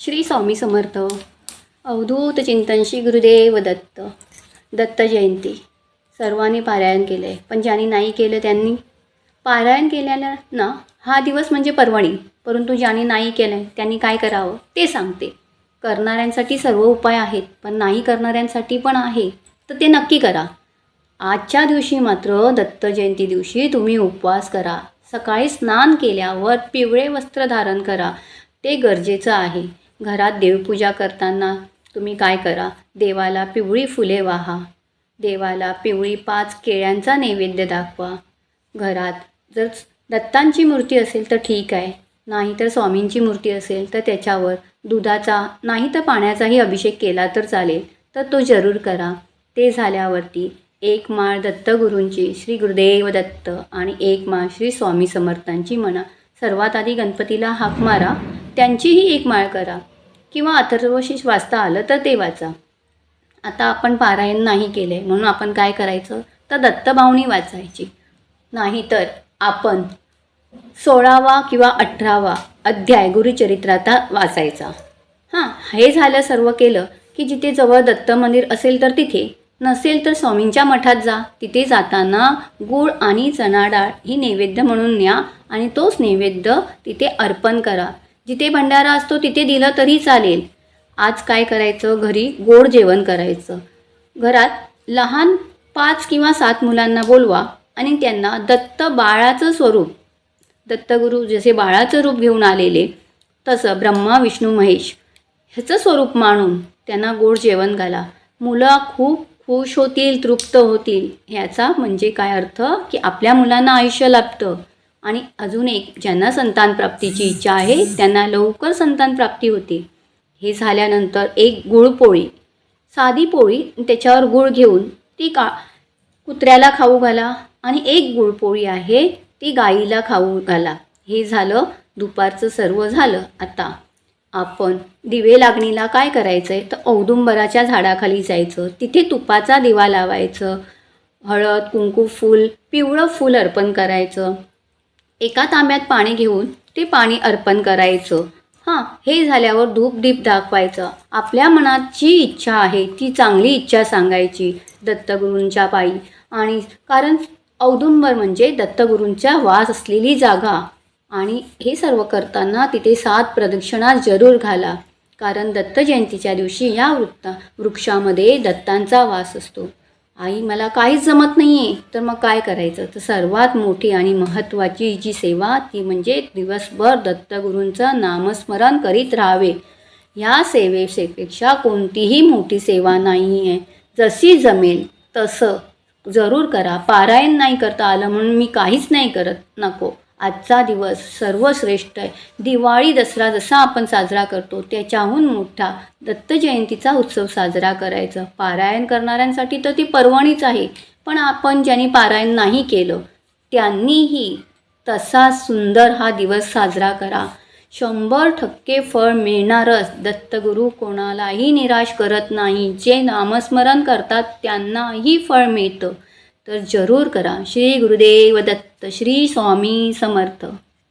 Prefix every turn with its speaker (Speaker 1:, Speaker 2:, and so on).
Speaker 1: श्री स्वामी समर्थ अवधूत चिंतन श्री गुरुदेव दत्त दत्त जयंती. सर्वांनी पारायण केलं आहे पण ज्यांनी नाही केलं त्यांनी? पारायण केल्यानं ना हा दिवस म्हणजे पर्वणी परंतु ज्यांनी नाही केलं आहे त्यांनी काय करावं? ते सांगते. करणाऱ्यांसाठी सर्व उपाय आहेत पण नाही करणाऱ्यांसाठी पण आहे तर ते नक्की करा. आजच्या दिवशी मात्र दत्त जयंती दिवशी तुम्ही उपवास करा. सकाळी स्नान केल्यावर पिवळे वस्त्र धारण करा. ते गरजेचं आहे. घरात देवपूजा करताना तुम्ही काय करा? देवाला पिवळी फुले वाहा. देवाला पिवळी पाच केळ्यांचा नैवेद्य दाखवा. घरात जर दत्तांची मूर्ती असेल तर ठीक आहे. नाही तर स्वामींची मूर्ती असेल तर त्याच्यावर दुधाचा नाही तर पाण्याचाही अभिषेक केला तर चालेल तर तो जरूर करा. ते झाल्यावरती एक माळ दत्तगुरूंची श्री गुरुदेव दत्त आणि एक माळ श्री स्वामी समर्थांची म्हणा सर्वात आधी गणपतीला हाक मारा. त्यांचीही एक माळ करा किंवा अथर्वशीष वाचता आलं तर ते वाचा. आता आपण पारायण नाही केले म्हणून आपण काय करायचं? तर दत्तभावनी वाचायची. नाहीतर आपण सोळावा किंवा अठरावा अध्याय गुरुचरित्राचा वाचायचा. हां हे झालं सर्व केलं की जिथे जवळ दत्त मंदिर असेल तर तिथे. नसेल तर स्वामींच्या मठात जा. तिथे जाताना गूळ आणि चणा डाळ ही नैवेद्य म्हणून न्या आणि तोच नैवेद्य तिथे अर्पण करा. जिथे भंडारा असतो तिथे दिलं तरी चालेल. आज काय करायचं? घरी गोड जेवण करायचं. घरात लहान पाच किंवा सात मुलांना बोलवा आणि त्यांना दत्त बाळाचं स्वरूप दत्तगुरू जसे बाळाचं रूप घेऊन आलेले तसं ब्रह्मा विष्णू महेश ह्याचं स्वरूप मानून त्यांना गोड जेवण घाला. मुलं खूप खुश होतील तृप्त होतील. ह्याचा म्हणजे काय अर्थ? की आपल्या मुलांना आयुष्य लाभतं. आणि अजून एक ज्यांना संतान प्राप्तीची इच्छा आहे त्यांना लवकर संतान प्राप्ती होते. हे झाल्यानंतर एक गुळपोळी साधी पोळी त्याच्यावर गुळ घेऊन ती का कुत्र्याला खाऊ घाला आणि एक गुळपोळी आहे ती गाईला खाऊ घाला. हे झालं दुपारचं सर्व झालं आता. आपण दिवे लागणीला काय करायचं आहे तर औदुंबराच्या झाडाखाली जायचं तिथे तुपाचा दिवा लावायचं हळद कुंकू फूल पिवळं फूल अर्पण करायचं. एका तांब्यात पाणी घेऊन ते पाणी अर्पण करायचं. हां हे झाल्यावर धूप दीप दाखवायचं. आपल्या मनात जी इच्छा आहे ती चांगली इच्छा सांगायची दत्तगुरूंच्या पायी. आणि कारण औदुंबर म्हणजे दत्तगुरूंच्या वास असलेली जागा. आणि हे सर्व करताना तिथे सात प्रदक्षिणा जरूर घाला. कारण दत्त जयंतीच्या दिवशी या वृत्ता वृक्षामध्ये दत्तांचा वास असतो. आई मला काहीच जमत नाही आहे तर मग काय करायचं? तर सर्वात मोठी आणि महत्त्वाची जी सेवा ती म्हणजे दिवसभर दत्तगुरूंचं नामस्मरण करीत राहावे. ह्या सेवेपेक्षा कोणतीही मोठी सेवा नाही आहे जशी जमेल तसं. जरूर करा. पारायण नाही करता आलं म्हणून मी काहीच नाही करत. नको. आजचा दिवस सर्वश्रेष्ठ आहे. दिवाळी दसरा जसा आपण साजरा करतो त्याच्याहून मोठा दत्त जयंतीचा उत्सव साजरा करायचा. पारायण करणाऱ्यांसाठी तर ती पर्वणीच आहे पण आपण ज्यांनी पारायण नाही केलं त्यांनीही तसा सुंदर हा दिवस साजरा करा. शंभर टक्के फळ मिळणारच. दत्तगुरू कोणालाही निराश करत नाही. जे नामस्मरण करतात त्यांनाही फळ मिळतं. तर जरूर करा. श्री गुरुदेव दत्त श्री स्वामी समर्थ.